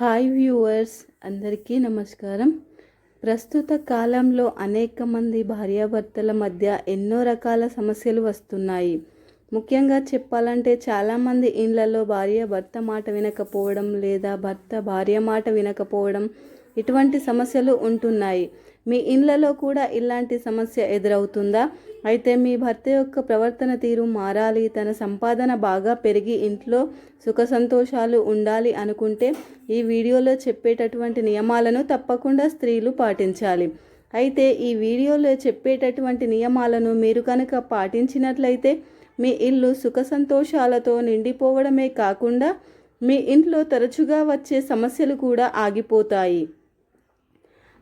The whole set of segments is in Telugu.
హాయ్ వ్యూవర్స్ అందరికీ నమస్కారం. ప్రస్తుత కాలంలో అనేక మంది భార్యాభర్తల మధ్య ఎన్నో రకాల సమస్యలు వస్తున్నాయి. ముఖ్యంగా చెప్పాలంటే చాలామంది ఇండ్లలో భార్య భర్త మాట వినకపోవడం లేదా భర్త భార్య మాట వినకపోవడం ఇటువంటి సమస్యలు ఉంటున్నాయి. మీ ఇండ్లలో కూడా ఇలాంటి సమస్య ఎదురవుతుందా? అయితే మీ భర్త యొక్క ప్రవర్తన తీరు మారాలి. తన సంపాదన బాగా పెరిగి ఇంట్లో సుఖ సంతోషాలు ఉండాలి అనుకుంటే ఈ వీడియోలో చెప్పేటటువంటి నియమాలను తప్పకుండా స్త్రీలు పాటించాలి. అయితే ఈ వీడియోలో చెప్పేటటువంటి నియమాలను మీరు కనుక పాటించినట్లయితే మీ ఇల్లు సుఖ సంతోషాలతో నిండిపోవడమే కాకుండా మీ ఇంట్లో తరచుగా వచ్చే సమస్యలు కూడా ఆగిపోతాయి.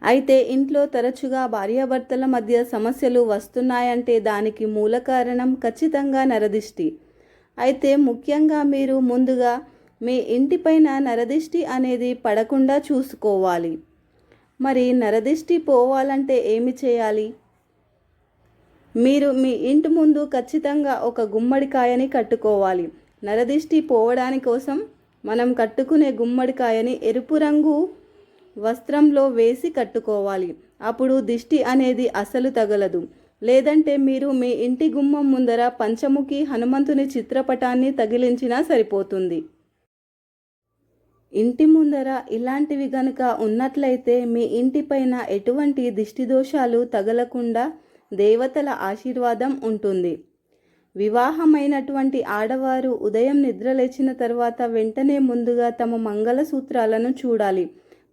అయితే ఇంట్లో తరచుగా భార్యాభర్తల మధ్య సమస్యలు వస్తున్నాయంటే దానికి మూల కారణం ఖచ్చితంగా నరదిష్టి. అయితే ముఖ్యంగా మీరు ముందుగా మీ ఇంటిపైన నరదిష్టి అనేది పడకుండా చూసుకోవాలి. మరి నరదిష్టి పోవాలంటే ఏమి చేయాలి? మీరు మీ ఇంటి ముందు ఖచ్చితంగా ఒక గుమ్మడికాయని కట్టుకోవాలి. నరదిష్టి పోవడాని కోసం మనం కట్టుకునే గుమ్మడికాయని ఎరుపు రంగు వస్త్రంలో వేసి కట్టుకోవాలి. అప్పుడు దిష్టి అనేది అసలు తగలదు. లేదంటే మీరు మీ ఇంటి గుమ్మం ముందర పంచముఖి హనుమంతుని చిత్రపటాన్ని తగిలించినా సరిపోతుంది. ఇంటి ముందర ఇలాంటివి గనుక ఉన్నట్లయితే మీ ఇంటిపైన ఎటువంటి దిష్టి దోషాలు తగలకుండా దేవతల ఆశీర్వాదం ఉంటుంది. వివాహమైనటువంటి ఆడవారు ఉదయం నిద్రలేచిన తర్వాత వెంటనే ముందుగా తమ మంగళసూత్రాలను చూడాలి.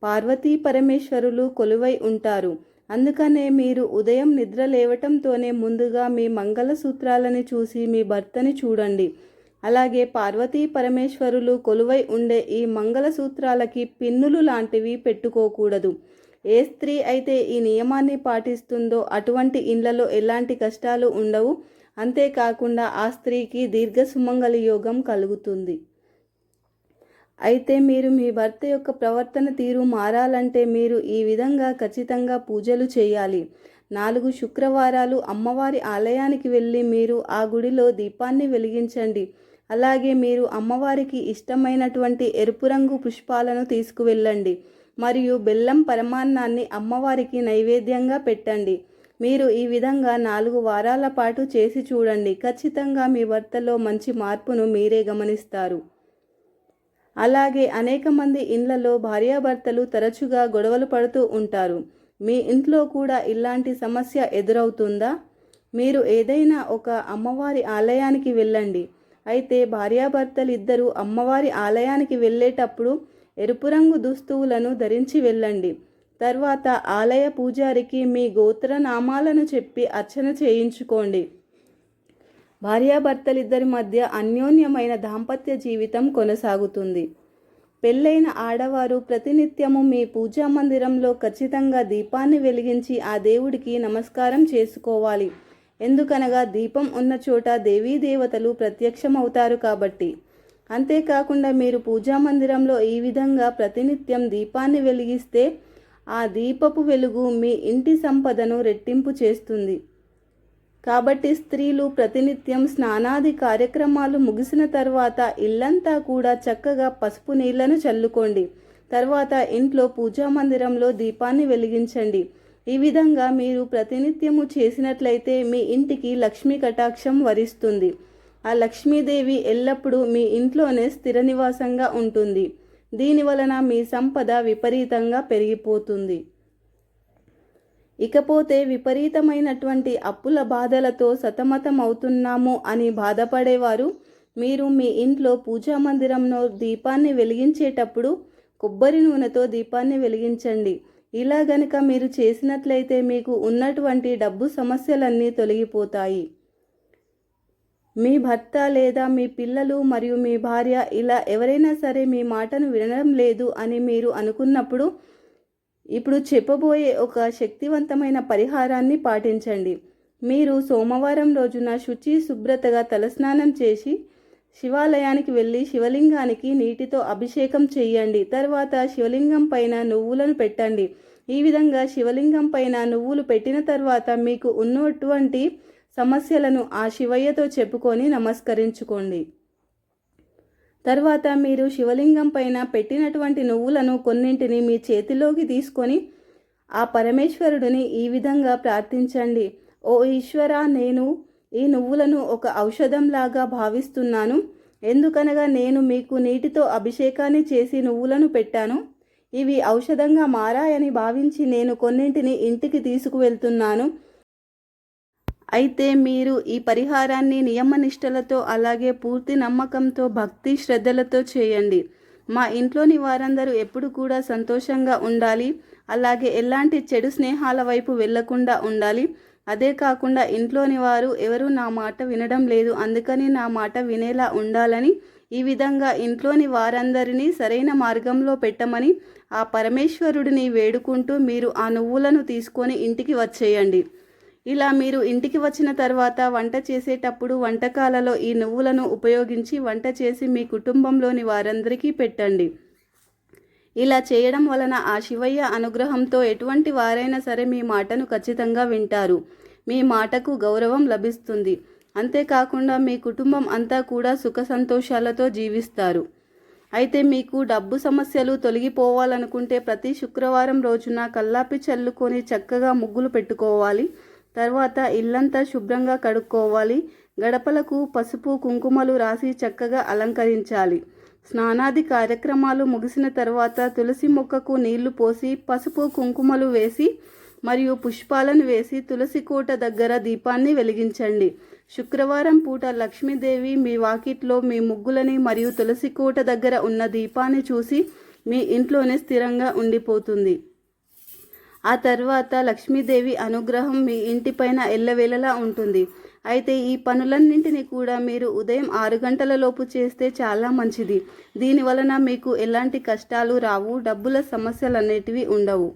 పార్వతీ పరమేశ్వరులు కొలువై ఉంటారు. అందుకనే మీరు ఉదయం నిద్ర లేవటంతోనే ముందుగా మీ మంగళసూత్రాలని చూసి మీ భర్తని చూడండి. అలాగే పార్వతీ పరమేశ్వరులు కొలువై ఉండే ఈ మంగళసూత్రాలకి పిన్నులు లాంటివి పెట్టుకోకూడదు. ఏ స్త్రీ అయితే ఈ నియమాన్ని పాటిస్తుందో అటువంటి ఇండ్లలో ఎలాంటి కష్టాలు ఉండవు. అంతేకాకుండా ఆ స్త్రీకి దీర్ఘ సుమంగళ యోగం కలుగుతుంది. అయితే మీరు మీ భర్త యొక్క ప్రవర్తన తీరు మారాలంటే మీరు ఈ విధంగా ఖచ్చితంగా పూజలు చేయాలి. నాలుగు శుక్రవారాలు అమ్మవారి ఆలయానికి వెళ్ళి మీరు ఆ గుడిలో దీపాన్ని వెలిగించండి. అలాగే మీరు అమ్మవారికి ఇష్టమైనటువంటి ఎరుపు రంగు పుష్పాలను తీసుకువెళ్ళండి. మరియు బెల్లం పరమాన్నాన్ని అమ్మవారికి నైవేద్యంగా పెట్టండి. మీరు ఈ విధంగా నాలుగు వారాల పాటు చేసి చూడండి. ఖచ్చితంగా మీ భర్తలో మంచి మార్పును మీరే గమనిస్తారు. అలాగే అనేక మంది ఇండ్లలో భార్యాభర్తలు తరచుగా గొడవలు పడుతూ ఉంటారు. మీ ఇంట్లో కూడా ఇలాంటి సమస్య ఎదురవుతుందా? మీరు ఏదైనా ఒక అమ్మవారి ఆలయానికి వెళ్ళండి. అయితే భార్యాభర్తలిద్దరూ అమ్మవారి ఆలయానికి వెళ్ళేటప్పుడు ఎరుపు రంగు దుస్తువులను ధరించి వెళ్ళండి. తర్వాత ఆలయ పూజారికి మీ గోత్రనామాలను చెప్పి అర్చన చేయించుకోండి. భార్యాభర్తలిద్దరి మధ్య అన్యోన్యమైన దాంపత్య జీవితం కొనసాగుతుంది. పెళ్ళైన ఆడవారు ప్రతినిత్యము మీ పూజా మందిరంలో ఖచ్చితంగా దీపాన్ని వెలిగించి ఆ దేవుడికి నమస్కారం చేసుకోవాలి. ఎందుకనగా దీపం ఉన్న చోట దేవీ దేవతలు ప్రత్యక్షమవుతారు కాబట్టి. అంతేకాకుండా మీరు పూజా మందిరంలో ఈ విధంగా ప్రతినిత్యం దీపాన్ని వెలిగిస్తే ఆ దీపపు వెలుగు మీ ఇంటి సంపదను రెట్టింపు చేస్తుంది. కాబట్టి స్త్రీలు ప్రతినిత్యం స్నానాది కార్యక్రమాలు ముగిసిన తర్వాత ఇల్లంతా కూడా చక్కగా పసుపు నీళ్ళను చల్లుకోండి. తర్వాత ఇంట్లో పూజా మందిరంలో దీపాన్ని వెలిగించండి. ఈ విధంగా మీరు ప్రతినిత్యము చేసినట్లయితే మీ ఇంటికి లక్ష్మీ కటాక్షం వరిస్తుంది. ఆ లక్ష్మీదేవి ఎల్లప్పుడూ మీ ఇంట్లోనే స్థిర నివాసంగా ఉంటుంది. దీని వలన మీ సంపద విపరీతంగా పెరిగిపోతుంది. ఇకపోతే విపరీతమైనటువంటి అప్పుల బాధలతో సతమతమవుతున్నాము అని బాధపడేవారు. మీరు మీ ఇంట్లో పూజా మందిరంలో దీపాన్ని వెలిగించేటప్పుడు కొబ్బరి నూనెతో దీపాన్ని వెలిగించండి. ఇలా గనుక మీరు చేసినట్లయితే మీకు ఉన్నటువంటి డబ్బు సమస్యలన్నీ తొలగిపోతాయి. మీ భర్త లేదా మీ పిల్లలు మరియు మీ భార్య ఇలా ఎవరైనా సరే మీ మాటను వినడం లేదు అని మీరు అనుకున్నప్పుడు ఇప్పుడు చెప్పబోయే ఒక శక్తివంతమైన పరిహారాన్ని పాటించండి. మీరు సోమవారం రోజున శుచి శుభ్రతగా తలస్నానం చేసి శివాలయానికి వెళ్ళి శివలింగానికి నీటితో అభిషేకం చేయండి. తర్వాత శివలింగం పైన నువ్వులను పెట్టండి. ఈ విధంగా శివలింగం పైన నువ్వులు పెట్టిన తర్వాత మీకు ఉన్నటువంటి సమస్యలను ఆ శివయ్యతో చెప్పుకొని నమస్కరించుకోండి. తర్వాత మీరు శివలింగం పైన పెట్టినటువంటి నువ్వులను కొన్నింటిని మీ చేతిలోకి తీసుకొని ఆ పరమేశ్వరుడిని ఈ విధంగా ప్రార్థించండి. ఓ ఈశ్వర నేను ఈ నువ్వులను ఒక ఔషధంలాగా భావిస్తున్నాను. ఎందుకనగా నేను మీకు నీటితో అభిషేకాన్ని చేసి నువ్వులను పెట్టాను. ఇవి ఔషధంగా మారాయని భావించి నేను కొన్నింటిని ఇంటికి తీసుకువెళ్తున్నాను. అయితే మీరు ఈ పరిహారాన్ని నియమనిష్టలతో అలాగే పూర్తి నమ్మకంతో భక్తి శ్రద్ధలతో చేయండి. మా ఇంట్లోని వారందరూ ఎప్పుడు కూడా సంతోషంగా ఉండాలి. అలాగే ఎలాంటి చెడు స్నేహాల వైపు వెళ్ళకుండా ఉండాలి. అదే కాకుండా ఇంట్లోని వారు ఎవరు నా మాట వినడం లేదు. అందుకని నా మాట వినేలా ఉండాలని ఈ విధంగా ఇంట్లోని వారందరినీ సరైన మార్గంలో పెట్టమని ఆ పరమేశ్వరుడిని వేడుకుంటూ మీరు ఆ నువ్వులను తీసుకొని ఇంటికి వచ్చేయండి. ఇలా మీరు ఇంటికి వచ్చిన తర్వాత వంట చేసేటప్పుడు వంటకాలలో ఈ నువ్వులను ఉపయోగించి వంట చేసి మీ కుటుంబంలోని వారందరికీ పెట్టండి. ఇలా చేయడం వలన ఆ శివయ్య అనుగ్రహంతో ఎటువంటి వారైనా సరే మీ మాటను ఖచ్చితంగా వింటారు. మీ మాటకు గౌరవం లభిస్తుంది. అంతేకాకుండా మీ కుటుంబం అంతా కూడా సుఖ సంతోషాలతో జీవిస్తారు. అయితే మీకు డబ్బు సమస్యలు తొలగిపోవాలనుకుంటే ప్రతి శుక్రవారం రోజున కల్లాపి చల్లుకొని చక్కగా ముగ్గులు పెట్టుకోవాలి. తర్వాత ఇల్లంతా శుభ్రంగా కడుక్కోవాలి. గడపలకు పసుపు కుంకుమలు రాసి చక్కగా అలంకరించాలి. స్నానాది కార్యక్రమాలు ముగిసిన తర్వాత తులసి మొక్కకు నీళ్ళు పోసి పసుపు కుంకుమలు వేసి మరియు పుష్పాలను వేసి తులసి కోట దగ్గర దీపాన్ని వెలిగించండి. శుక్రవారం పూట లక్ష్మీదేవి మీ వాకిట్లో మీ ముగ్గులని మరియు తులసి కోట దగ్గర ఉన్న దీపాన్ని చూసి మీ ఇంట్లోనే స్థిరంగా ఉండిపోతుంది. ఆ తర్వాత లక్ష్మీదేవి అనుగ్రహం మీ ఇంటిపైన ఎల్లవేళలా ఉంటుంది. అయితే ఈ పనులన్నింటినీ కూడా మీరు ఉదయం ఆరు గంటల లోపు చేస్తే చాలా మంచిది. దీని వలన మీకు ఎలాంటి కష్టాలు రావు డబ్బుల సమస్యలు అనేటివి ఉండవు.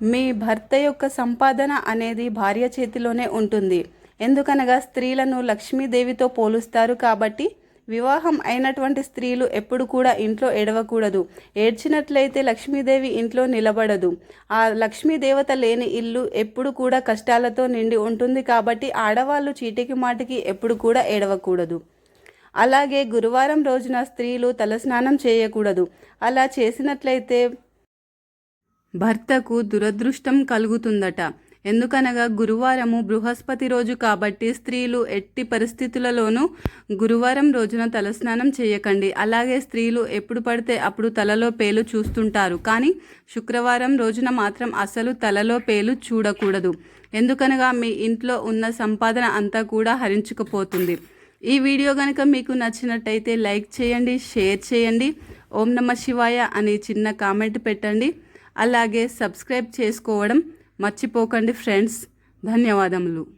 మీ భర్త యొక్క సంపాదన అనేది భార్య చేతిలోనే ఉంటుంది. ఎందుకనగా స్త్రీలను లక్ష్మీదేవితో పోలుస్తారు కాబట్టి వివాహం అయినటువంటి స్త్రీలు ఎప్పుడు కూడా ఇంట్లో ఏడవకూడదు. ఏడ్చినట్లయితే లక్ష్మీదేవి ఇంట్లో నిలబడదు. ఆ లక్ష్మీదేవత లేని ఇల్లు ఎప్పుడు కూడా కష్టాలతో నిండి ఉంటుంది కాబట్టి ఆడవాళ్ళు చీటికి మాటికి ఎప్పుడు కూడా ఏడవకూడదు. అలాగే గురువారం రోజున స్త్రీలు తలస్నానం చేయకూడదు. అలా చేసినట్లయితే భర్తకు దురదృష్టం కలుగుతుందట. ఎందుకనగా గురువారము బృహస్పతి రోజు కాబట్టి స్త్రీలు ఎట్టి పరిస్థితులలోనూ గురువారం రోజున తలస్నానం చేయకండి. అలాగే స్త్రీలు ఎప్పుడు పడితే అప్పుడు తలలో పేలు చూస్తుంటారు. కానీ శుక్రవారం రోజున మాత్రం అసలు తలలో పేలు చూడకూడదు. ఎందుకనగా మీ ఇంట్లో ఉన్న సంపాదన అంతా కూడా హరించుకుపోతుంది. ఈ వీడియో కనుక మీకు నచ్చినట్టయితే లైక్ చేయండి షేర్ చేయండి. ఓం నమ శివాయ అని చిన్న కామెంట్ పెట్టండి. అలాగే సబ్స్క్రైబ్ చేసుకోవడం మర్చిపోకండి ఫ్రెండ్స్. ధన్యవాదములు.